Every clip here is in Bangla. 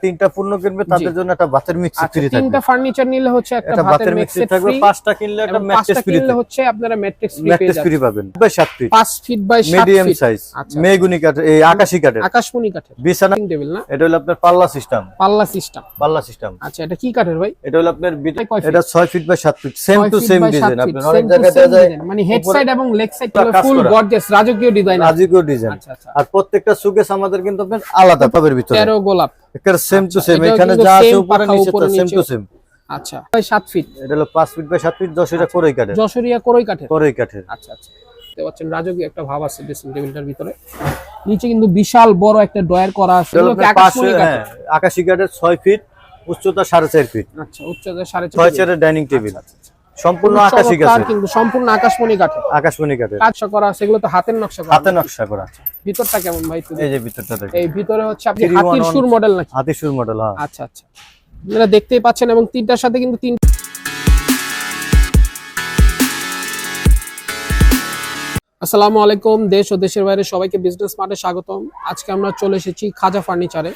তিনটা পূর্ণ কিনবে তাদের জন্য একটা ভাতের মিক্সি আচ্ছা ফ্রি তিনটা ফার্নিচার নিলে হচ্ছে একটা ভাতের থাকবে ফ্রি পাঁচটা কিনলে একটা ম্যাট্রেস ফ্রি হচ্ছে আপনারা ফ্রি ম্যাট্রেস ফ্রি পাবেন বাই সাত feet 5 feet by 7 medium size মেগুনি কাঠের এই আকাশি কাঠের। আকাশমণি কাঠের। বিছানা টেবিল না? এটা হলো আপনার পাল্লা সিস্টেম পাল্লা সিস্টেম পাল্লা সিস্টেম আচ্ছা এটা কি কাঠের ভাই? এটা হলো আপনার এটা কয় feet? এটা 6 feet by 7 feet same to same design আপনার অনেক to জায়গাতে যায় মানে হেড সাইড এবং লেগ সাইড ফুল গর্জিয়াস রাজকীয় ডিজাইন রাজকীয় ডিজাইন আচ্ছা আচ্ছা। আর প্রত্যেকটা সুকেস আমাদের কিন্তু আপনার আলাদা পাবের ভিতরে। তেরো গোলাপ। একের সেম টু সেম এখানে যা আছে উপরে নিচে সেম টু সেম আচ্ছা ভাই সাত ফিট এটা হলো 5 ফিট বাই 7 ফিট 10 এটা কোরই কাঠের। করই কাঠের। কোরই কাঠের। আচ্ছা আচ্ছা। দেখতে পাচ্ছেন রাজকীয় একটা ভাব আছে ড্রেসিং টেবিলটার ভিতরে। নিচে কিন্তু বিশাল বড় একটা ড্রয়ার করা আছে। আকাশমণি হ্যাঁ কাঠের? আকাশি কাঠের 6 ফিট উচ্চতা 4.5 ফিট আচ্ছা উচ্চতা সাড়ে 6 ছয় চেয়ারের ডাইনিং টেবিল আচ্ছা। সম্পূর্ণ খুব কাঠের কিন্তু সম্পূর্ণ আকাশমণি কাঠের। আকাশমণি কাঠের। কাজ করা আছে এগুলো তো হাতের নকশা করা। হাতে নকশা করা ভিতরটা কেমন ভাই এই যে ভিতরটা দেখেন। এই ভিতরে হচ্ছে আপনি হাতির সুর মডেল নাকি? হাতি সুর মডেল হ্যাঁ। আচ্ছা আচ্ছা। আপনারা দেখতেই পাচ্ছেন এবং তিনটার সাথে কিন্তু তিন আসসালামু আলাইকুম দেশ ও দেশের বাইরে সবাইকে বিজনেস মার্টে স্বাগতম। আজকে আমরা চলে এসেছি খাজা ফার্নিচারে।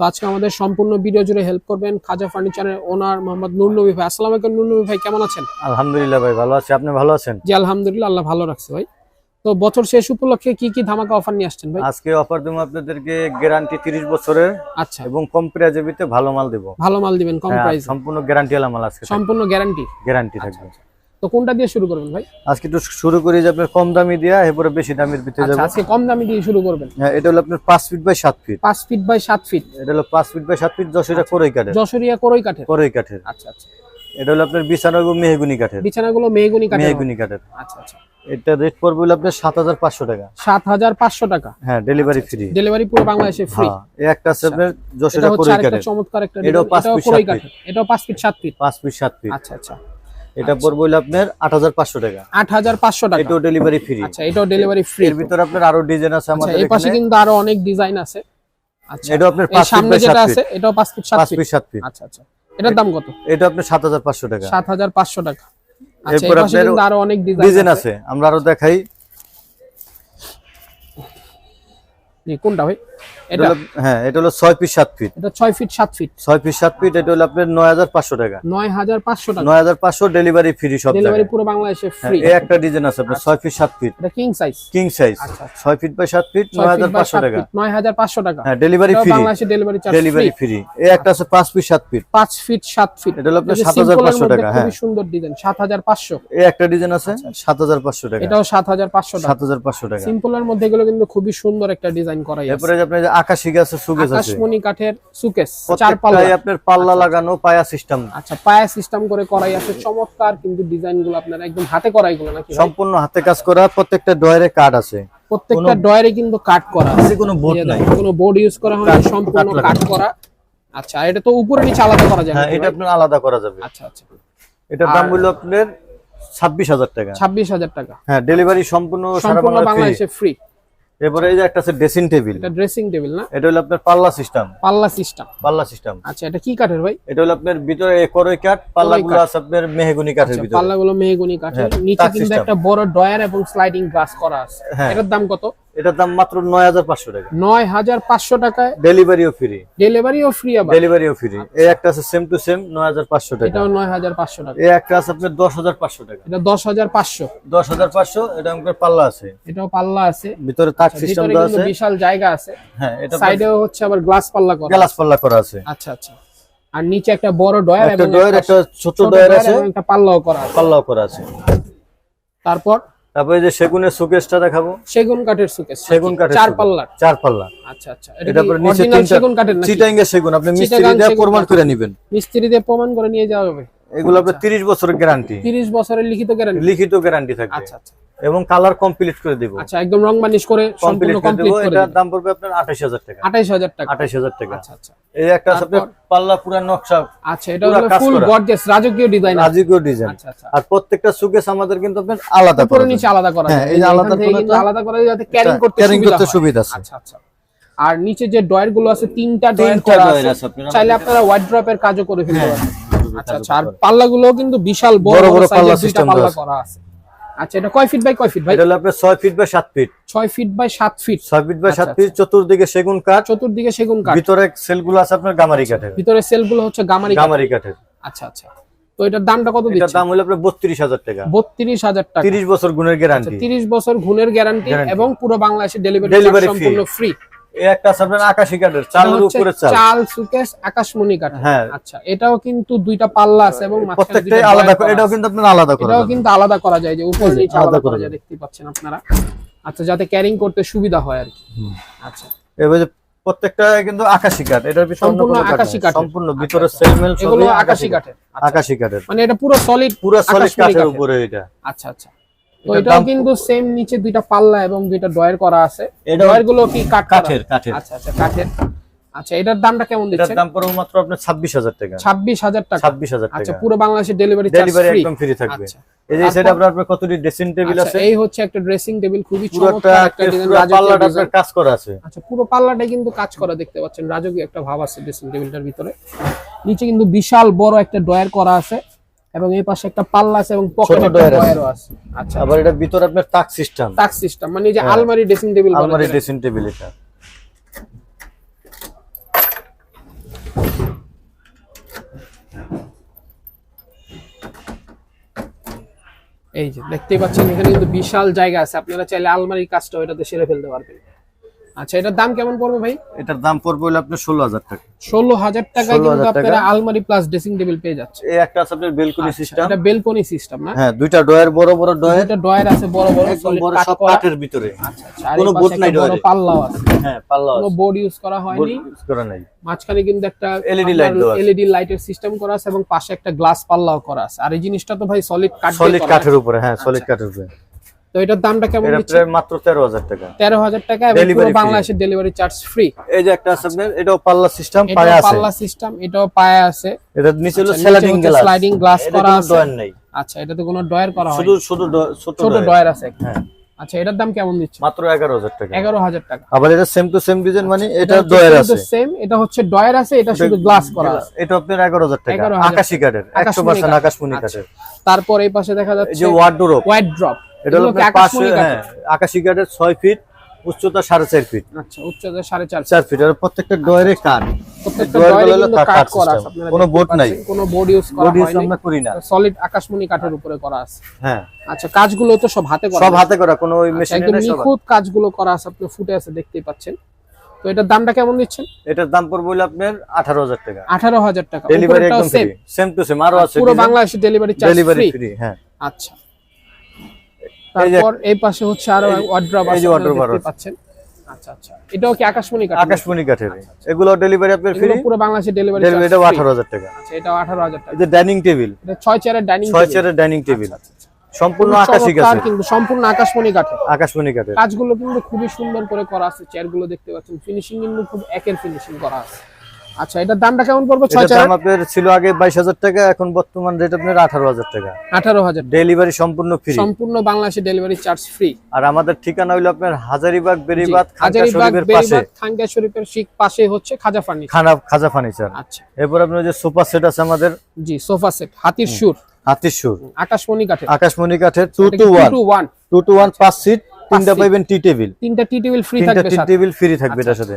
তো আজকে আমাদের সম্পূর্ণ ভিডিও জুড়ে হেল্প করবেন খাজা ফার্নিচারের ওনার মোহাম্মদ নুর নবী ভাই। আসসালামু আলাইকুম নুর নবী ভাই কেমন আছেন? আলহামদুলিল্লাহ ভাই ভালো আছি। আপনি ভালো আছেন? জি আলহামদুলিল্লাহ আল্লাহ ভালো রাখছে ভাই। তো বছর শেষ উপলক্ষে কি কি ধামাকা অফার নিয়ে আসছেন ভাই? আজকে অফার দেবো আপনাদেরকে গ্যারান্টি 30 বছরের আচ্ছা। এবং কম প্রাইজের ভিতরে ভালো মাল দেবো। ভালো মাল দিবেন কম হ্যাঁ, প্রাইস সম্পূর্ণ গ্যারান্টি ওয়ালা মাল আজকে সম্পূর্ণ গ্যারান্টি গ্যারান্টি থাকবে। তো কোনটা দিয়ে শুরু করবেন ভাই? আজকে একটু শুরু করি যে আপনার কম দামি দিয়া এরপরে বেশি দামের ভিতরে আচ্ছা যাব। আজকে কম দামি দিয়ে শুরু করবেন? হ্যাঁ এটা হলো আপনার পাঁচ ফিট বাই সাত ফিট পাঁচ ফিট বাই সাত ফিট এটা হলো পাঁচ ফিট বাই সাত ফিট দশ এটা কোরই কাঠের। যশোরিয়া করই কাঠের? কোরই কাঠের। আচ্ছা আচ্ছা। এটা হলো আপনার বিছানা এবং মেহগুনি কাঠের। বিছানাগুলো মেহগুনি কাঠের। মেহগুনি কাঠের। আচ্ছা আচ্ছা। এটা রেট পড়বে হলো আপনার সাত হাজার পাঁচশো টাকা। সাত হাজার পাঁচশো টাকা? হ্যাঁ ডেলিভারি ফ্রি ডেলিভারি পুরো বাংলাদেশে ফ্রি হ্যাঁ এই একটা আছে আপনার এটা যশোরের হচ্ছে কোরই কাঠের। চমৎকার একটা পাঁচ এটাও ফিট, করই সাত কাঠের। এটাও ফিট সাত ফিট পাঁচ ফিট সাত ফিট আচ্ছা আচ্ছা। এটা পড়বে হলো আপনার আট হাজার পাঁচশো টাকা। আট হাজার পাঁচশো টাকা। এটাও ডেলিভারি ফ্রি আচ্ছা এটাও ডেলিভারি ফ্রি এর ভিতরে আপনার আরও ডিজাইন আছে আচ্ছা আমাদের এই পাশে কিন্তু আরও অনেক ডিজাইন আছে। আচ্ছা এটাও আপনার এই পাঁচ ফিট সামনে যেটা আছে এটাও পাঁচ ফিট সাত ফিট আচ্ছা আচ্ছা। এটার দাম কত? এটা আপনার সাত হাজার পাঁচশো টাকা। সাত হাজার পাঁচশো টাকা। আচ্ছা এরপর পাশে আপনার আরও অনেক ডিজাইন আছে। আমরা আরও দেখাই। কোনটা ভাই? এটা হ্যাঁ হলো ফিট সাত ফিট এটা ছয় ফিট সাত ফিট ছয় ফিট এটা হলো আপনার টাকা। ডেলিভারি ফ্রি সব ডেলিভারি পুরো বাংলাদেশে হ্যাঁ, ফ্রি এই একটা ডিজাইন আছে আপনার ফিট সাত ফিট এটা king size king size feet by feet টাকা। হ্যাঁ ডেলিভারি ফ্রি বাংলাদেশে ডেলিভারি চার্জ ডেলিভারি ফ্রি এই একটা আছে ফিট ফিট ফিট এটা হলো আপনার এই যে 7,500 simple এর মধ্যে টাকা, হ্যাঁ। খুবই সুন্দর ডিজাইন এই একটা ডিজাইন আছে সাত হাজার পাঁচশো টাকা। এটাও টাকা। সিম্পলের মধ্যে এগুলো কিন্তু খুবই সুন্দর একটা ডিজাইন আছে। যে আপনার আকাশি গাছে সুগেজ আছে। আকাশমণি কাঠের সুকেস চার পাল্লা আপনার পাল্লা লাগানো পায়া সিস্টেম আচ্ছা পায়া সিস্টেম করে করাই আছে। চমৎকার কিন্তু ডিজাইনগুলো আপনারা একদম হাতে করাই গুলো নাকি সম্পূর্ণ হাতে কাজ করা প্রত্যেকটা ডয়ারে কার্ড আছে। প্রত্যেকটা ডয়ারে কিন্তু কাট করা আছে। কোনো বোর্ড নাই। কোনো বোর্ড ইউজ করা হয়নি সম্পূর্ণ কাট করা। আচ্ছা এটা তো উপরে নিচে আলাদা করা যায় হ্যাঁ এটা? আপনার আলাদা করা যাবে। আচ্ছা আচ্ছা। এটার দাম হলো আপনার ছাব্বিশ হাজার টাকা। ছাব্বিশ হাজার টাকা। হ্যাঁ ডেলিভারি সম্পূর্ণ সারা বাংলাদেশে ফ্রি এরপরে এই যে একটা আছে ড্রেসিং টেবিল এটা ড্রেসিং টেবিল না? এটা হলো আপনার পাল্লা সিস্টেম পাল্লা সিস্টেম পাল্লা সিস্টেম আচ্ছা এটা কি কাঠের ভাই? এটা হলো আপনার ভিতরে করই কাঠ পাল্লাগুলো আছে আপনার মেহগুনি কাঠের ভিতরে। পাল্লাগুলো মেহগুনি কাঠের। হ্যাঁ, নিচে কিন্তু একটা বড় ডয়ার এবং স্লাইডিং গ্লাস করা আছে। হ্যাঁ। এটার দাম কত? এটার দাম মাত্র নয় হাজার পাঁচশো টাকা। নয় হাজার পাঁচশো টাকায় ডেলিভারিও ফ্রি ডেলিভারিও ফ্রি আবার। ডেলিভারিও ফ্রি এই একটা আছে সেম টু সেম নয় হাজার পাঁচশো টাকা। এটাও নয় হাজার পাঁচশো টাকা। এই একটা আছে আপনার দশ হাজার পাঁচশো টাকা। এটা দশ হাজার পাঁচশো। দশ হাজার পাঁচশো এটা আমাদের পাল্লা আছে। এটাও পাল্লা আছে। ভিতরে তাক সিস্টেম দেওয়া আছে। বিশাল জায়গা আছে। হ্যাঁ এটা সাইডেও হচ্ছে আবার গ্লাস পাল্লা করা গ্লাস পাল্লা করা আছে। আচ্ছা আচ্ছা। আর নিচে একটা বড় ডয়ার একটা ডয়ার একটা ছোট ছোট ডয়ার আছে। একটা পাল্লাও করা আছে। পাল্লাও করা আছে। তারপর তারপরে যে সেগুনের সুকেশটা দেখাবো। সেগুন কাঠের সুকেস সেগুন কাঠের চার পাল্লা চার পাল্লা আচ্ছা আচ্ছা এটা এটা নিচে তিনটা সেগুন কাঠের নাকি? সেগুন আপনি মিস্ত্রি দিয়ে প্রমাণ করে নেবেন। মিস্ত্রি দিয়ে প্রমাণ করে নিয়ে যাওয়া হবে। এগুলো আপনার তিরিশ বছরের গ্যারান্টি তিরিশ বছরের লিখিত গ্যারান্টি লিখিত গ্যারান্টি থাকবে। আচ্ছা আচ্ছা। এবং কালার কমপ্লিট করে দিব। আচ্ছা একদম রং বানিশ করে সম্পূর্ণ কমপ্লিট করে এটার দাম পড়বে আপনার আঠাশ হাজার টাকা। আঠাইশ হাজার টাকা। আঠাশ হাজার টাকা। আচ্ছা আচ্ছা। এই একটা আছে পাল্লা পুরা নকশা আচ্ছা এটা হলো ফুল গর্জিয়াস রাজকীয় ডিজাইন রাজকীয় ডিজাইন আচ্ছা আচ্ছা। আর প্রত্যেকটা সুকেস আমাদের কিন্তু আপনার আলাদা করা নিচে আলাদা করা হ্যাঁ, এই যে আলাদা কিন্তু আলাদা করা যাতে ক্যারিং করতে ক্যারিং করতে সুবিধা আছে। আচ্ছা আচ্ছা। আর নিচে যে ডয়ারগুলো আছে তিনটা ডয়ার করা আছে। চাইলে আপনারা ওয়াইড ড্রপের কাজও করে ফেলতে হ্যাঁ, পারেন। আচ্ছা আচ্ছা। আর পাল্লা গুলো কিন্তু বিশাল বড় বড় সাইজের পাল্লা দুইটা system পাল্লা করা আছে। আচ্ছা এটা কয় ফিট বাই কয় ফিট ভাই? এটা হলো আপনার ছয় ফিট বাই সাত ফিট ছয় ফিট বাই সাত ফিট ছয় ফিট বাই সাত আচ্ছা, ফিট চতুর্দিকে সেগুন কাঠ। চতুর্দিকে সেগুন কাঠ। ভিতরে সেলগুলো আছে আপনার গামারি কাঠের। ভিতরে সেলগুলো হচ্ছে গামারি গামারি কাঠের। আচ্ছা আচ্ছা। তো এটার দামটা কত এটার দাম হলো আপনার বত্রিশ হাজার টাকা। বত্রিশ হাজার টাকা। তিরিশ বছর গুণের গ্যারান্টি তিরিশ বছর গুণের গ্যারান্টি এবং পুরো বাংলাদেশে ডেলিভারি সম্পূর্ণ ফ্রি একটা আকাশি কাঠের চালের উপরে চাল। চাল সুকেশ আকাশমণি কাঠ হ্যাঁ। আচ্ছা এটাও কিন্তু দুইটা পাল্লা আছে এবং প্রত্যেকটাই আলাদা এটাও কিন্তু আপনার আলাদা করা এটাও কিন্তু আলাদা করা যায় যে উপর নিচে আলাদা আলাদা করা করা যায় দেখতে পাচ্ছেন আপনারা। আচ্ছা যাতে ক্যারিং করতে সুবিধা হয় আর কি। আচ্ছা। এবার প্রত্যেকটা কিন্তু আকাশি কাঠ এটার সম্পূর্ণ কাঠ আকাশি। কাঠের। সম্পূর্ণ আচ্ছা, ভিতরে আচ্ছা। সেলমেল এগুলো আকাশি কাঠের। আচ্ছা। আকাশি কাঠের। মানে এটা পুরো সলিড পুরো সলিড কাঠের কাঠের। উপরে এটা। আচ্ছা আচ্ছা। তো এটাও কিন্তু সেম নিচে দুইটা পাল্লা এবং দুইটা ডয়ার করা আছে। ডয়ারগুলো কি কাঠ কাঠের কাঠের। আচ্ছা আচ্ছা কাঠের। আচ্ছা এটার দামটা কেমন এটার দাম পড়বে মাত্র আপনার ছাব্বিশ হাজার টাকা। ছাব্বিশ হাজার টাকা। ছাব্বিশ হাজার আচ্ছা পুরো বাংলাদেশে ডেলিভারি চার্জ ফ্রি একদম ফ্রি থাকবে। আচ্ছা। এই যে সেটা আপনার আপনার কতটি ড্রেসিং টেবিল আচ্ছা, আছে? এই হচ্ছে একটা ড্রেসিং টেবিল খুবই চমৎকার একটা ডিজাইন পুরো পাল্লাটা আপনার কাজ করা আছে। আচ্ছা পুরো পাল্লাটাই কিন্তু কাজ করা দেখতে পাচ্ছেন। রাজকীয় একটা ভাব আছে ড্রেসিং টেবিলটার ভিতরে। নিচে কিন্তু বিশাল বড় একটা ডয়ার করা আছে। এবং এই পাশে একটা পাল্লা আছে এবং পকেট। ডয়ারও আছে। আচ্ছা। আবার এটা ভিতরে আপনার তাক সিস্টেম। টাচ সিস্টেম মানে এই যে হ্যাঁ। আলমারি ড্রেসিং টেবিল আলমারি ড্রেসিং টেবিল এটা। এই যে দেখতেই পাচ্ছেন এখানে কিন্তু বিশাল জায়গা আছে। আপনারা চাইলে আলমারির কাজটা এটাতে সেরে ফেলতে পারবেন। আচ্ছা এটার দাম কেমন পড়বে ভাই? এটার দাম পড়বে হলো আপনার ষোলো হাজার টাকা। ষোলো হাজার টাকায় কিন্তু আপনারা। আলমারি প্লাস ড্রেসিং টেবিল পেয়ে যাচ্ছে এই একটা আছে আপনার বেলকনি সিস্টেম এটা বেলকনি সিস্টেম না? হ্যাঁ দুইটা ডয়ার বড় বড় ডয়ার এটা ডয়ার আছে বড় বড় একদম বড় সব কাঠের ভিতরে। আচ্ছা আচ্ছা কোনো পাশে নাই ডয়ারে। পাল্লাও আছে। হ্যাঁ পাল্লা কোনো বোর্ড ইউজ করা হয়নি। ইউজ করা নাই। মাঝখানে কিন্তু একটা এলইডি লাইট দেওয়া আছে। এলইডি লাইটের সিস্টেম করা আছে এবং পাশে একটা গ্লাস পাল্লাও করা আছে। আর এই জিনিসটা তো ভাই সলিড কাঠ সলিড কাঠের উপরে হ্যাঁ সলিড আচ্ছা। কাঠের উপরে। তো এটার দামটা কেমন দিচ্ছে মাত্র তেরো হাজার টাকা। তেরো হাজার টাকা এবং পুরো বাংলাদেশের ডেলিভারি চার্জ ফ্রি এই যে একটা আছে আপনার এটাও পাল্লা সিস্টেম পায়া আছে। পাল্লা সিস্টেম এটাও পায়া আছে। এটা নিচে হলো স্লাইডিং নিচে হচ্ছে গ্লাস করা আছে। আচ্ছা এটাতে কোনো ডয়ার করা হয় শুধু শুধু ছোট ডয়ার আছে। হ্যাঁ। আচ্ছা এটার দাম কেমন দিচ্ছে মাত্র এগারো হাজার টাকা। এগারো হাজার টাকা। আবার এটা সেম টু সেম ডিজাইন মানে এটা ডয়ার আছে। সেম এটা হচ্ছে ডয়ার আছে এটা শুধু গ্লাস করা আছে। এটা আপনার এগারো হাজার টাকা। 11,000 আকাশি কাঠের। একশো আকাশমণি আচ্ছা। কাঠের। তারপর এই পাশে দেখা যাচ্ছে যে ওয়ার্ডরোব হোয়াইট ড্রপ এটা হলো আপনার হ্যাঁ আকাশি কাঠের ছয় ফিট উচ্চতা সাড়ে চার ফিট আচ্ছা উচ্চতা সাড়ে চার চার ফিট আর প্রত্যেকটা ডয়ারে কাঠ। কোনো নাই। কোনো বোর্ড ইউজ করা হয়নি। আমরা করি না। সলিড আকাশমণি কাঠের উপরে করা আছে। হ্যাঁ। আচ্ছা কাজগুলো তো সব হাতে করা সব হাতে করা কোনো ওই আচ্ছা, মেশিনে একদম সব নিখুঁত কাজগুলো করা আছে আপনি ফুটে আছে দেখতেই পাচ্ছেন। তো এটার দামটা কেমন দিচ্ছেন? এটার দাম পড়বে হলো আপনার আঠারো হাজার টাকা। আঠারো হাজার টাকা। ডেলিভারি উপরেরটাও একদম ফ্রি সেম টু সেম আরও আছে পুরো বাংলাদেশে ডেলিভারি চার্জ ফ্রি ফ্রি হ্যাঁ। আচ্ছা। তারপর এই পাশে হচ্ছে আরও ওয়ার্ড্রপ আছে আছে। পাচ্ছেন। আচ্ছা আচ্ছা। এটাও কি আকাশমণি কাঠ আকাশমণি কাঠের। এগুলো ডেলিভারি আপনার ফ্রি পুরো বাংলাদেশে ডেলিভারি ডেলিভারি টাকা। আচ্ছা আঠারো হাজার টাকা। এই যে ডাইনিং টেবিল এটা চেয়ারের ডাইনিং চেয়ারের ডাইনিং টেবিল সম্পূর্ণ আকাশি কিন্তু সম্পূর্ণ আকাশমণি কাঠে আকাশমণি কাঠের। কাজগুলো কিন্তু খুবই সুন্দর করে করা আছে। চেয়ারগুলো দেখতে পাচ্ছেন। ফিনিশিং কিন্তু খুব একের ফিনিশিং করা আছে। আচ্ছা এটার দামটা কেমন পড়বে? ছয় এটার চেয়ার দাম আপনার ছিল আগে বাইশ হাজার টাকা এখন বর্তমান রেট আপনার আঠারো হাজার টাকা। আঠারো হাজার ডেলিভারি সম্পূর্ণ ফ্রি সম্পূর্ণ বাংলাদেশে ডেলিভারি চার্জ ফ্রি আর আমাদের ঠিকানা হইল আপনার হাজারিবাগ বেরিবাদ হাজারিবাগ শরীফের পাশে। বেরিবাগ শরীফের ঠিক পাশে হচ্ছে খাজা ফার্নিচার খানা খাজা ফার্নিচার আচ্ছা। এরপর আপনার যে সোফা সেট আছে আমাদের। জি সোফা সেট হাতির সুর। হাতির সুর। আকাশমণি কাঠের। আকাশমণি কাঠের two two one two one two two one পাঁচ সিট তিনটা। পাইবেন টি টেবিল তিনটা টি টেবিল ফ্রি থাকবে টি টেবিল ফ্রি থাকবে আচ্ছা, এটার সাথে।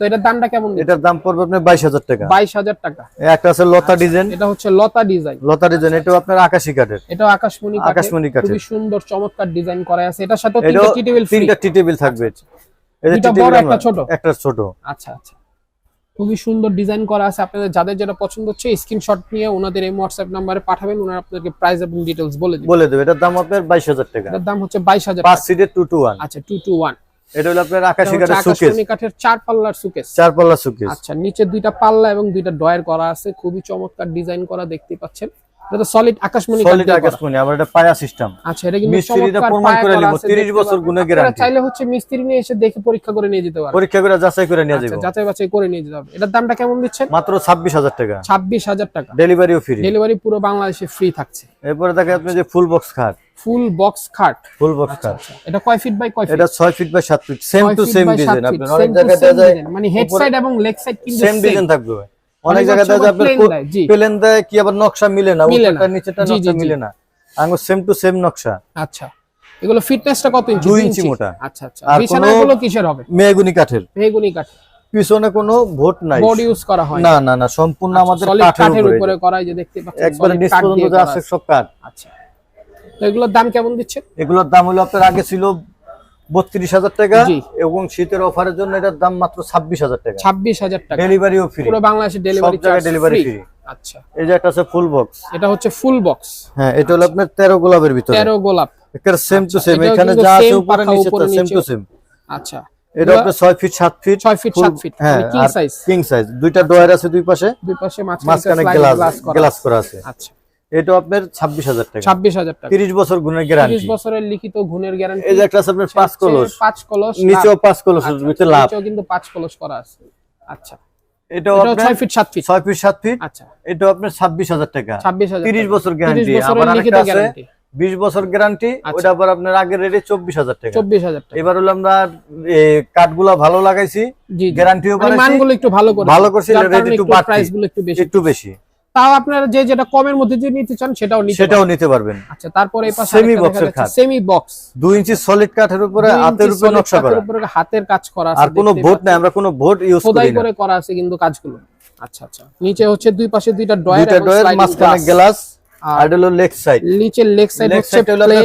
তো এটার দামটা কেমন এটার দাম পড়বে আপনার টাকা। বাইশ হাজার টাকা। একটা আছে লতা ডিজাইন। এটা হচ্ছে লতা ডিজাইন। লতা ডিজাইন এটাও আপনার আকাশি কাঠের। এটাও আকাশমণি কাঠের। আকাশমণি কাঠের। খুবই সুন্দর চমৎকার ডিজাইন করা আছে। এটার সাথে তিনটা টি টেবিল ফ্রি তিনটা টি টেবিল থাকবে। বড়, একটা ছোট। একটা ছোট। আচ্ছা আচ্ছা। খুবই সুন্দর ডিজাইন করা আছে। আপনাদের যাদের যেটা পছন্দ হচ্ছে স্ক্রিনশট নিয়ে ওনাদের এই হোয়াটসঅ্যাপ নাম্বারে পাঠাবেন। ওনারা আপনাদেরকে প্রাইস এবং ডিটেলস বলে দিবেন বলে দেবে। এটার দাম আপনার বাইশ হাজার টাকা। এটার দাম হচ্ছে বাইশ হাজার পাঁচ সিটের টু টু ওয়ান আচ্ছা টু টু ওয়ান এটা হলো আপনার আকাশি কাঠের সুকেস কাঠের চার পাল্লার সুকেস চার পাল্লা সুকেস আচ্ছা নিচে দুইটা পাল্লা এবং দুইটা ডয়ার করা আছে। খুবই চমৎকার ডিজাইন করা দেখতে পাচ্ছেন। এটা সলিড আকাশমণি সলিড আকাশমণি আবার এটা পায়া সিস্টেম আচ্ছা এটা কিন্তু মিস্ত্রিটা প্রমাণ করে নিব, 30 বছর আপনারা guarantee। চাইলে হচ্ছে মিস্ত্রি নিয়ে এসে দেখে পরীক্ষা করে নিয়ে যেতে পারেন। পরীক্ষা করে যাচাই করে নিয়ে আচ্ছা, যাব। যাচাই বাছাই করে নিয়ে যেতে হবে। এটার দামটা কেমন দিচ্ছেন? মাত্র ছাব্বিশ হাজার টাকা। ছাব্বিশ হাজার টাকা। ডেলিভারিও ফ্রি ডেলিভারি পুরো বাংলাদেশে ফ্রি থাকছে। এরপরে দেখে আপনি যে ফুল বক্স খাট। ফুল বক্স খাট। ফুল বক্স খাট। আচ্ছা, এটা কয় ফিট বাই কয় ফিট? এটা ছয় ফিট বাই সাত feet. Same to same design? আপনার অনেক জায়গায় দেখা যায় মানে হেড সাইড এবং লেগ সাইড কিন্তু সেম ডিজাইন থাকবে অনেক অনেক জায়গায় দেখা যায় জি। প্লেন দেয় কি আবার নকশা মিলে না? উপরটা নিচেটা নকশা মিলে না। আঙ্গুর সেম টু সেম নকশা। আচ্ছা। এগুলো ফিটনেসটা কত ইঞ্চি দুই ইঞ্চি মোটা। আচ্ছা আচ্ছা। আর বিছানাগুলো কিসের হবে? মেহগুনি কাঠের। কাঠ। পিছনে কোনো ভোট নাই। বোর্ড ইউজ করা হয় না। না না সম্পূর্ণ আমাদের কাঠের উপরে করা যে দেখতে পাচ্ছেন একবারে solid নিচ পর্যন্ত যা আছে। সব কাঠ। আচ্ছা। এগুলোর দাম কেমন দিচ্ছে এগুলোর দাম হলো আপনার আগে ছিল বত্রিশ হাজার টাকা এবং শীতের অফারের জন্য এটার দাম মাত্র ছাব্বিশ হাজার টাকা। ছাব্বিশ হাজার টাকা। ডেলিভারিও ফ্রি। পুরো বাংলাদেশে ডেলিভারি ডেলিভারি ফ্রি আচ্ছা। এই যে একটা আছে ফুল বক্স এটা হচ্ছে ফুল বক্স হ্যাঁ এটা হলো আপনার তেরো গোলাপের ভিতরে। তেরো গোলাপ। একের সেম টু সেম এখানে যা আছে উপরে নিচে উপরে সেম টু সেম আচ্ছা। এটা আপনার ছয় ফিট সাত ফিট ছয় ফিট সাত ফিট হ্যাঁ কিং সাইজ কিং সাইজ দুইটা ডয়ার আছে দুই পাশে। দুই পাশে মাঝখানে গ্লাস গ্লাস করা আছে। আচ্ছা। এটা আপনার টাকা। টাকা। তিরিশ বছর গুণের গ্যারান্টি বছরের লিখিত গুণের গ্যারান্টি এই যে একটা আপনার পাঁচ কলস। পাঁচ কলস নিচেও পাঁচ কলস আচ্ছা, ভিতরে লাভ। নিচেও কিন্তু পাঁচ কলস করা আছে। আচ্ছা। এটাও এটাও আপনার ছয় ফিট সাত ফিট ছয় ফিট সাত ফিট আচ্ছা। এটাও আপনার ছাব্বিশ হাজার টাকা। বছর গ্যারান্টি আবার লিখিত গ্যারান্টি বিশ বছর গ্যারান্টি। ওটা আবার আপনার আগের রেটে চব্বিশ হাজার টাকা। চব্বিশ হাজার টাকা। এবার হলো আমরা কাঠগুলা ভালো লাগাইছি। গ্যারান্টিও মানে মানগুলো একটু ভালো করে ভালো করছি, rate একটু বাড়তি। প্রাইস একটু বেশি। একটু বেশি। তাও আপনারা যে যেটা কমের মধ্যে যদি নিতে চান সেটাও নিতে সেটাও নিতে পারবেন। আচ্ছা তারপরে এই পাশে এর খাট। সেমি বক্স দুই ইঞ্চি সলিড কাঠের উপরে হাতের উপরে নকশা করা। হাতের কাজ করা আছে আর কোনো ভোট নাই আমরা কোনো ভোট ইউজ করি না। করে করা আছে কিন্তু কাজগুলো। আচ্ছা আচ্ছা। নিচে হচ্ছে দুই পাশে দুইটা ডয়ার দুইটা ডয়ের মাঝখানে গ্লাস আর হলো লেগ সাইড নিচের লেগ সাইড হচ্ছে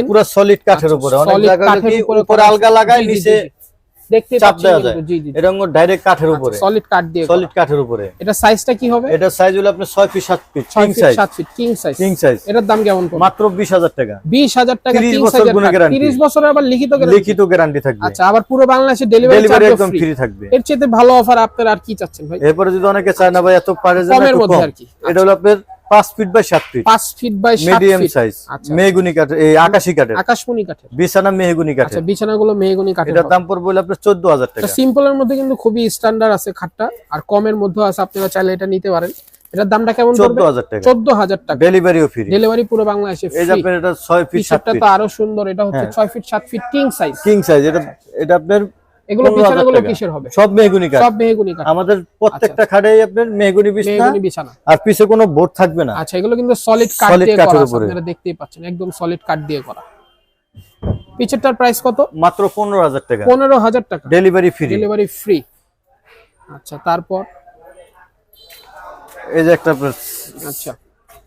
পুরো সলিড কাঠের উপরে। অনেক উপরে আলগা লাগায় নিচে দেখতে চাপ পাচ্ছেন দেওয়া যায়। কিন্তু, জি জি। এরকম ডাইরেক্ট কাঠের উপরে। সলিড কাট দিয়ে সলিড কাঠের উপরে। এটা সাইজটা কি হবে? এটা সাইজ হলো আপনার ছয় ফিট সাত feet 6 feet 7 feet king size king size এটার দাম কেমন পড়বে? মাত্র বিশ হাজার টাকা। 20000 টাকা 30 বছর সাইজের গুণে guarantee। 30 বছরের আবার লিখিত। লিখিত গ্যারান্টি থাকবে। আচ্ছা আবার পুরো বাংলাদেশে ডেলিভারি ডেলিভারি চার্জ একদম ফ্রি ফ্রি থাকবে। এর চেয়ে ভালো অফার আপনারা আর কি চাচ্ছেন ভাই? এরপরে যদি অনেকে চায় না ভাই এত পারে যে কমের মধ্যে আর কি। এটা হলো আপনার পাঁচ ফিট বাই সাত feet 5 feet by 7 medium size আচ্ছা। মেহগুনি কাঠ এই আকাশি কাঠের। আকাশমণি কাঠের। বিছানা মেহগুনি আচ্ছা কাঠের বিছানাগুলো মেহগনি কাঠের এটার দাম পড়বে হলো আপনার চোদ্দ হাজার টাকা। সিম্পলের মধ্যে কিন্তু খুবই স্ট্যান্ডার্ড আছে খাটটা আর কমের মধ্যে আছে আপনারা চাইলে এটা নিতে পারেন। এটার দামটা কেমন চোদ্দ পড়বে হাজার টাকা। চোদ্দ হাজার টাকা। ডেলিভারিও ফ্রি ডেলিভারি পুরো বাংলাদেশে এই যে আপনার এটা ছয় ফিট সাত ফিট তো আরও সুন্দর এটা হচ্ছে হ্যাঁ। ছয় ফিট সাত feet king size king size এটা এটা আপনার এগুলো বিছানাগুলো কিসের হবে? সব মেহগুনি কাঠ। সব মেহগুনি কাঠ। আমাদের প্রত্যেকটা খাটেই আপনার মেহগুনি বিছনা মেহগুনি বিছানা। আর পিছে কোনো বোর্ড থাকবে না। আচ্ছা এগুলো কিন্তু সলিড কাঠ দিয়ে করা আপনারা দেখতেই পাচ্ছেন একদম সলিড কাঠ দিয়ে করা। পিছেরটার প্রাইস কত? মাত্র পনেরো হাজার টাকা। পনেরো হাজার টাকা। ডেলিভারি ফ্রি ডেলিভারি ফ্রি আচ্ছা তারপর? এই যে একটা আপনার আচ্ছা।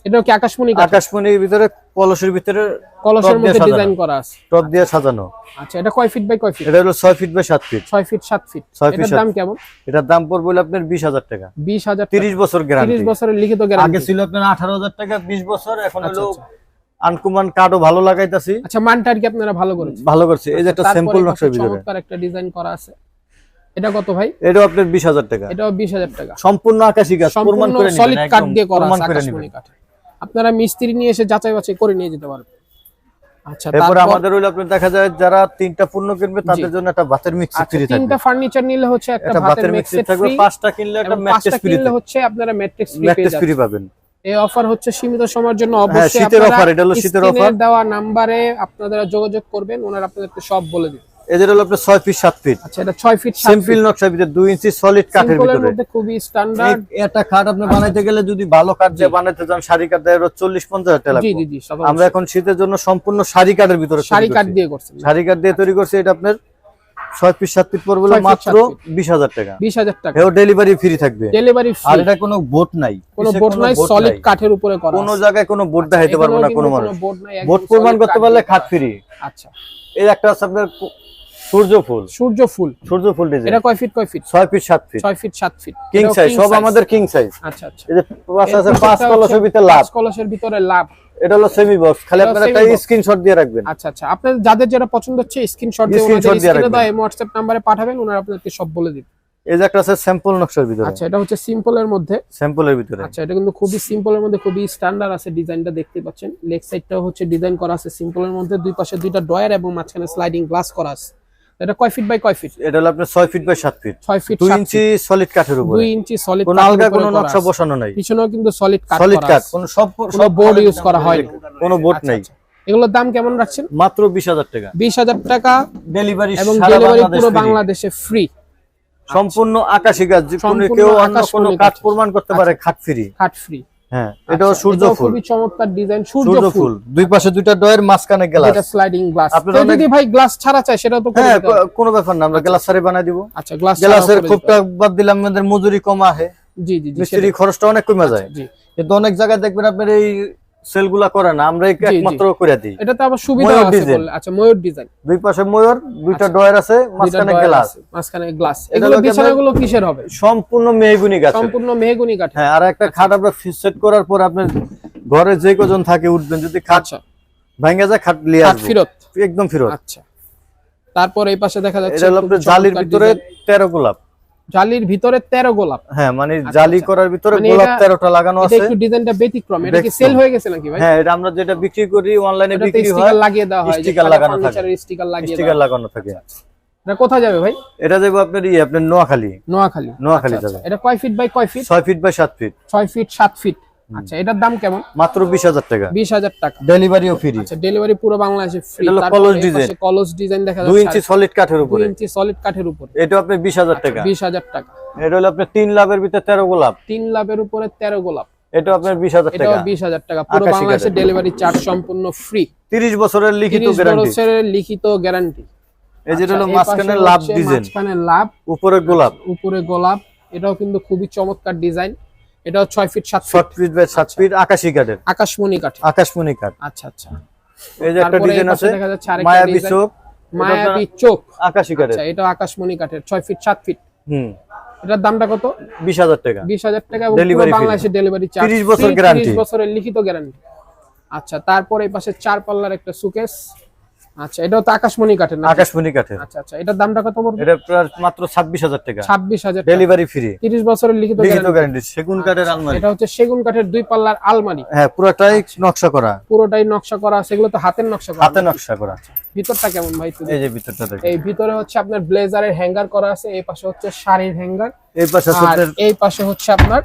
এটা কি আকাশমণি আকাশমণির ভিতরে কলসের ভিতরে কলসের মধ্যে সাজানো। ডিজাইন করা আছে। টপ দিয়ে সাজানো। আচ্ছা এটা কয় ফিট বাই কয় ফিট এটা হলো ছয় ফিট বাই সাত ফিট ছয় ফিট সাত ফিট ছয় ফিট এটার দাম কেমন? এটার দাম পড়বে হলো আপনার বিশ হাজার টাকা। বিশ হাজার তিরিশ বছর গ্যারান্টি তিরিশ বছরের লিখিত আগে ছিল আপনার আঠারো হাজার টাকা বিশ বছর এখন আচ্ছা, হলো আচ্ছা। আনকুমান কার্ডও ভালো লাগাইতাছি। আচ্ছা মানটা কি আপনারা ভালো করেছেন? ভালো করছে। এই যে একটা স্যাম্পল ভিতরে। চমৎকার একটা ডিজাইন করা আছে। এটা কত ভাই? এটাও আপনার বিশ হাজার টাকা। এটাও বিশ হাজার টাকা। সম্পূর্ণ আকাশি গাছ প্রমাণ সলিড কাঠ দিয়ে করা আকাশমণি কাঠে আপনারা মিস্ত্রি নিয়ে এসে যাচাই বাছাই করে নিয়ে যেতে পারবেন। আচ্ছা তারপর আমাদের হইল আপনার দেখা যায় যারা তিনটা পূর্ণ কিনবে তাদের জন্য একটা মিক্সি আচ্ছা তিনটা ফার্নিচার নিলে হচ্ছে একটা মিক্সি থাকবে পাঁচটা কিনলে একটা এবং ম্যাট্রেস ফ্রি কিনলে হচ্ছে আপনারা ফ্রি ম্যাট্রেস ফ্রি পাবেন। এই অফার হচ্ছে সীমিত সময়ের জন্য। হ্যাঁ, অবশ্যই শীতের আপনারা offer, এটা হলো শীতের স্ক্রিনে দেওয়া নাম্বারে আপনারা যোগাযোগ করবেন ওনারা আপনাদেরকে সব বলে দিবেন এদের হলো আপনার ছয় ফিট সাত ফিট আচ্ছা এটা ছয় ফিট সিম্পল নকশার ভিতরে দুই ইঞ্চি সলিড কাঠের ভিতরে। মধ্যে খুবই স্ট্যান্ডার্ড একটা খাট আপনি বানাইতে গেলে যদি ভালো কাঠ দিয়ে বানাইতে চান শাড়ি কাঠ দেয় চল্লিশ পঞ্চাশ হাজার টাকা লাগবে। জি জি সব আমরা এখন শীতের জন্য সম্পূর্ণ শাড়ি কাঠের ভিতরে শাড়ি কাঠ দিয়ে করছেন শাড়ি কাঠ দিয়ে তৈরি করছি এটা আপনার ছয় পিস সাত পিস পড়বে মাত্র বিশ হাজার টাকা। বিশ হাজার টাকা। এও ডেলিভারি ফ্রি থাকবে। ডেলিভারি আর এটা কোনো বোট নাই। কোনো বোর্ড নাই সলিড কাঠের উপরে করা কোনো জায়গায় কোনো বোট দেখাইতে পারব না কোনো মানুষ। বোট প্রমাণ করতে পারলে খাট। ফ্রি আচ্ছা। এই একটা আছে আপনার কু- সূর্য ফুল। সূর্য ফুল ডিজাইন এটা কয় ফিট কয় feet? Fit fit. Feet feet. King size সব আমাদের কিং সাইজ আচ্ছা আচ্ছা। এই যে পাঁচ আছে পাঁচ কলসের ভিতরে লাভ। কলসের ভিতরে লাভ। এটা হলো সেমি বক্স খালি এটা একটা স্ক্রিনশট দিয়ে রাখবেন। আচ্ছা আচ্ছা। আপনাদের যাদের যেটা পছন্দ হচ্ছে স্ক্রিনশট দিয়ে ওনাদের স্ক্রিনে দাও এই হোয়াটসঅ্যাপ নম্বরে পাঠাবেন ওনারা আপনাদেরকে সব বলে দিবেন এই যে একটা আছে স্যাম্পল নকশার ভিতরে। আচ্ছা এটা হচ্ছে সিম্পলের মধ্যে। স্যাম্পলের ভিতরে। আচ্ছা এটা কিন্তু খুবই সিম্পলের মধ্যে খুবই স্ট্যান্ডার্ড আছে ডিজাইনটা দেখতে পাচ্ছেন। লেগ সাইডটাও হচ্ছে ডিজাইন করা আছে সিম্পলের মধ্যে। দুই পাশে দুইটা ডয়ার এবং মাঝখানে স্লাইডিং গ্লাস করা আছে। এটা কয় ফিট বাই কয় ফিট এটা হলো আপনার ছয় ফিট বাই সাত ফিট ছয় ফিট দুই সাত ইঞ্চি সলিড কাঠের উপরে। দুই ইঞ্চি সলিড কোনো আলগা কোনো নকশা বসানো নাই। পিছনেও কিন্তু সলিড কাট সলিড কাঠ কোনো সব কোনো বোর্ড ইউজ করা হয়নি। কোনো বোর্ড আচ্ছা, নাই। আচ্ছা। এগুলোর দাম কেমন রাখছেন? মাত্র বিশ হাজার টাকা। বিশ হাজার টাকা ডেলিভারি এবং ডেলিভারি পুরো বাংলাদেশে ফ্রি সম্পূর্ণ আকাশি গাছ। যে কোনো কেউ অন্য কোনো কাঠ। কাঠ প্রমাণ করতে পারে খাট ফ্রি খাট ফ্রি হ্যাঁ এটাও আচ্ছা, সূর্য ফুল খুবই চমৎকার ডিজাইন সূর্য সূর্য ফুল ফুল দুই পাশে দুইটা ডয়ের মাঝখানে গ্লাস এটা স্লাইডিং গ্লাস আপনার যদি ভাই গ্লাস ছাড়া চাই সেটাও তো হ্যাঁ কোনো ব্যাপার না আমরা গ্লাস সারি বানাই দিব। আচ্ছা গ্লাস গ্লাসের খুবটা বাদ দিলাম আমাদের মজুরি কম আছে জি জি জি মিস্ত্রি খরচটা অনেক কমে যায়। জি। কিন্তু অনেক জায়গায় দেখবেন আপনার এই সেলগুলা করে না আমরা একমাত্র করে দিই। এটা তো আবার সুবিধা আছে। আচ্ছা ময়ূর ডিজাইন। দুই পাশে ময়ূর দুইটা ডয়ার আছে মাঝখানে গ্লাস মাঝখানে গ্লাস এগুলো বিছানাগুলো কিসের হবে? সম্পূর্ণ মেহগুনি গাছ সম্পূর্ণ মেহগুনি কাঠের হ্যাঁ আর একটা খাট আপনার সেট করার পর আপনার ঘরে যে কজন থাকে উঠবেন যদি খাট আচ্ছা। ভাঙ্গা যায় খাট কাঠ আসব। ফিরত? একদম ফিরত। আচ্ছা। তারপর এই পাশে দেখা যাচ্ছে এটা হলো জালির ভিতরে design। তেরো গোলাপ। জালির ভিতরে তেরো গোলাপ। হ্যাঁ মানে আচ্ছা, জালি আচ্ছা। করার ভিতরে মানে গোলাপ এটা- তেরোটা লাগানো এটা আছে। একটু ডিজাইনটা ব্যতিক্রম এটা কি সেল হয়ে গেছে নাকি ভাই? হ্যাঁ এটা আমরা যেটা বিক্রি করি অনলাইনে বিক্রি হয় স্টিকার লাগিয়ে দেওয়া হয় স্টিকার লাগানো থাকে। স্টিকার লাগিয়ে স্টিকার লাগানো থাকে। এটা কোথায় যাবে ভাই? এটা যাবে আপনার ই আপনার নোয়াখালী। নোয়াখালী। নোয়াখালী আচ্ছা, যাবে। আচ্ছা। এটা কয় ফিট বাই কয় feet 6 feet by 7 feet 6 feet 7 feet আচ্ছা এটার দাম কেমন? মাত্র বিশ হাজার টাকা। বিশ হাজার টাকা। ডেলিভারিও ফ্রি আচ্ছা ডেলিভারি পুরো বাংলাদেশে ফ্রি এটা কলস design। কলস ডিজাইন দেখা যাচ্ছে। ইঞ্চি সলিড কাঠের উপরে। ইঞ্চি সলিড কাঠের উপরে। এটা আপনার বিশ হাজার টাকা। বিশ হাজার টাকা। এটা হলো আপনার তিন লাভের ভিতরে তেরো গোলাপ। তিন লাভের উপরে তেরো গোলাপ। এটা আপনার বিশ হাজার এটাও টাকা। বিশ হাজার টাকা। পুরো বাংলাদেশে ডেলিভারি চার্জ সম্পূর্ণ ফ্রি তিরিশ বছরের লিখিত গ্যারান্টি বছরের লিখিত গ্যারান্টি এই যেটা হলো মাঝখানে লাভ ডিজাইন মাঝখানে লাভ। উপরে গোলাপ। উপরে গোলাপ। এটাও কিন্তু খুবই চমৎকার ডিজাইন এটাও ছয় ফিট সাত ফিট ফিট বাই সাত ফিট আকাশি কাঠের। আকাশমণি কাঠ আকাশমণি কাঠ। আচ্ছা আচ্ছা। এই যে একটা ডিজাইন আছে মায়াবী design। চোখ মায়াবী চোখ। আকাশি কাঠের। আচ্ছা এটাও আকাশমণি কাঠের ছয় ফিট সাত ফিট হুম। এটার দামটা কত? বিশ হাজার টাকা। বিশ হাজার টাকা এবং Delivery বাংলাদেশে ডেলিভারি চার্জ 30 বছর guarantee। বছরের লিখিত গ্যারান্টি আচ্ছা তারপর এই পাশে চার পাল্লার একটা সুকেস আচ্ছা এটাও তো আকাশমণি কাঠের না আকাশমণি কাঠের। আচ্ছা আচ্ছা এটার দামটা কত পড়বে? এটা প্রায় মাত্র ছাব্বিশ হাজার টাকা। ছাব্বিশ হাজার ডেলিভারি ফ্রি তিরিশ বছরের লিখিত গ্যারান্টি সেগুন কাঠের আলমারি। এটা হচ্ছে সেগুন কাঠের দুই পাল্লার আলমারি। হ্যাঁ পুরোটাই নকশা করা। পুরোটাই নকশা করা সেগুলো তো হাতের নকশা করা। হাতে নকশা করা। ভিতরটা কেমন ভাই এই যে ভিতরটা দেখেন এই ভিতরে হচ্ছে আপনার ব্লেজারের হ্যাঙ্গার করা আছে এই পাশে হচ্ছে শাড়ির হ্যাঙ্গার। এই পাশে আপনার এই পাশে হচ্ছে আপনার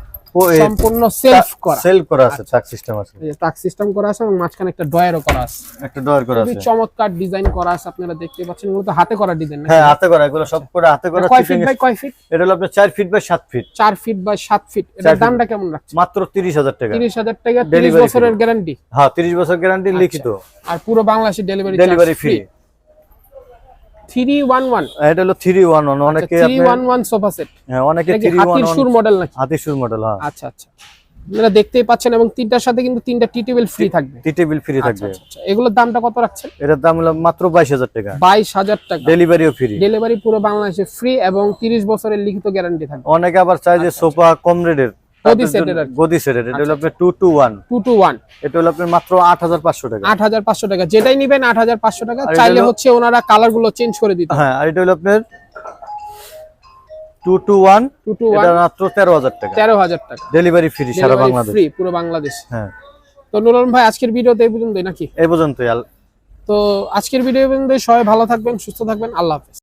সম্পূর্ণ সেলফ করা। সেল করা আছে চাক সিস্টেম আছে। এই তাক সিস্টেম করা আছে এবং মাঝখানে একটা ডয়ারও করা আছে। একটা ডয়ার করা আছে। চমৎকার ডিজাইন করা আছে আপনারা দেখতে পাচ্ছেন। এগুলো তো হাতে করা ডিজাইন হ্যাঁ হাতে করা এগুলো সব করে হাতে করা কয় ফিট বাই কয় ফিট এটা হলো আপনার চার ফিট বাই সাত ফিট চার ফিট বাই সাত ফিট চার এটার দামটা কেমন রাখছে মাত্র তিরিশ হাজার টাকা। তিরিশ হাজার টাকা তিরিশ Delivery বছরের গ্যারান্টি হ্যাঁ তিরিশ বছর গ্যারান্টি লিখিত। আর পুরো বাংলাদেশে ডেলিভারি ডেলিভারি ফ্রি এটা হলো ওয়ান ওয়ান অনেকে সোফা সেট হ্যাঁ অনেকে মডেল নাকি? মডেল হ্যাঁ। আচ্ছা আচ্ছা। আপনারা দেখতেই পাচ্ছেন এবং তিনটার সাথে কিন্তু তিনটা টি টেবিল ফ্রি থাকবে। টি টেবিল ফ্রি আচ্ছা, থাকবে। আচ্ছা, আচ্ছা। এগুলোর দামটা কত রাখছেন? এটার দাম হলো মাত্র বাইশ হাজার টাকা। বাইশ হাজার টাকা। ডেলিভারিও ফ্রি ডেলিভারি পুরো বাংলাদেশে ফ্রি এবং তিরিশ বছরের লিখিত গ্যারান্টি থাকবে। অনেকে আবার চায় যে সোফা কম রেটের। গদি সেটের গদি সেটের এটা হলো আপনার two two one two two one এটা হলো আপনার মাত্র আট হাজার পাঁচশো টাকা। টাকা। যেটাই নিবেন আট হাজার পাঁচশো টাকা। চাইলে হচ্ছে ওনারা কালারগুলো চেঞ্জ করে দিতে হ্যাঁ আর এটা হলো আপনার two two one two two এটা মাত্র তেরো হাজার টাকা। তেরো হাজার টাকা। ডেলিভারি ফ্রি সারা বাংলাদেশ। ফ্রি পুরো বাংলাদেশ। হ্যাঁ। তো নুরুল ভাই আজকের ভিডিওতে এই পর্যন্তই নাকি? এই পর্যন্তই তো আজকের ভিডিও পর্যন্ত সবাই ভালো থাকবেন সুস্থ থাকবেন। আল্লাহ হাফেজ।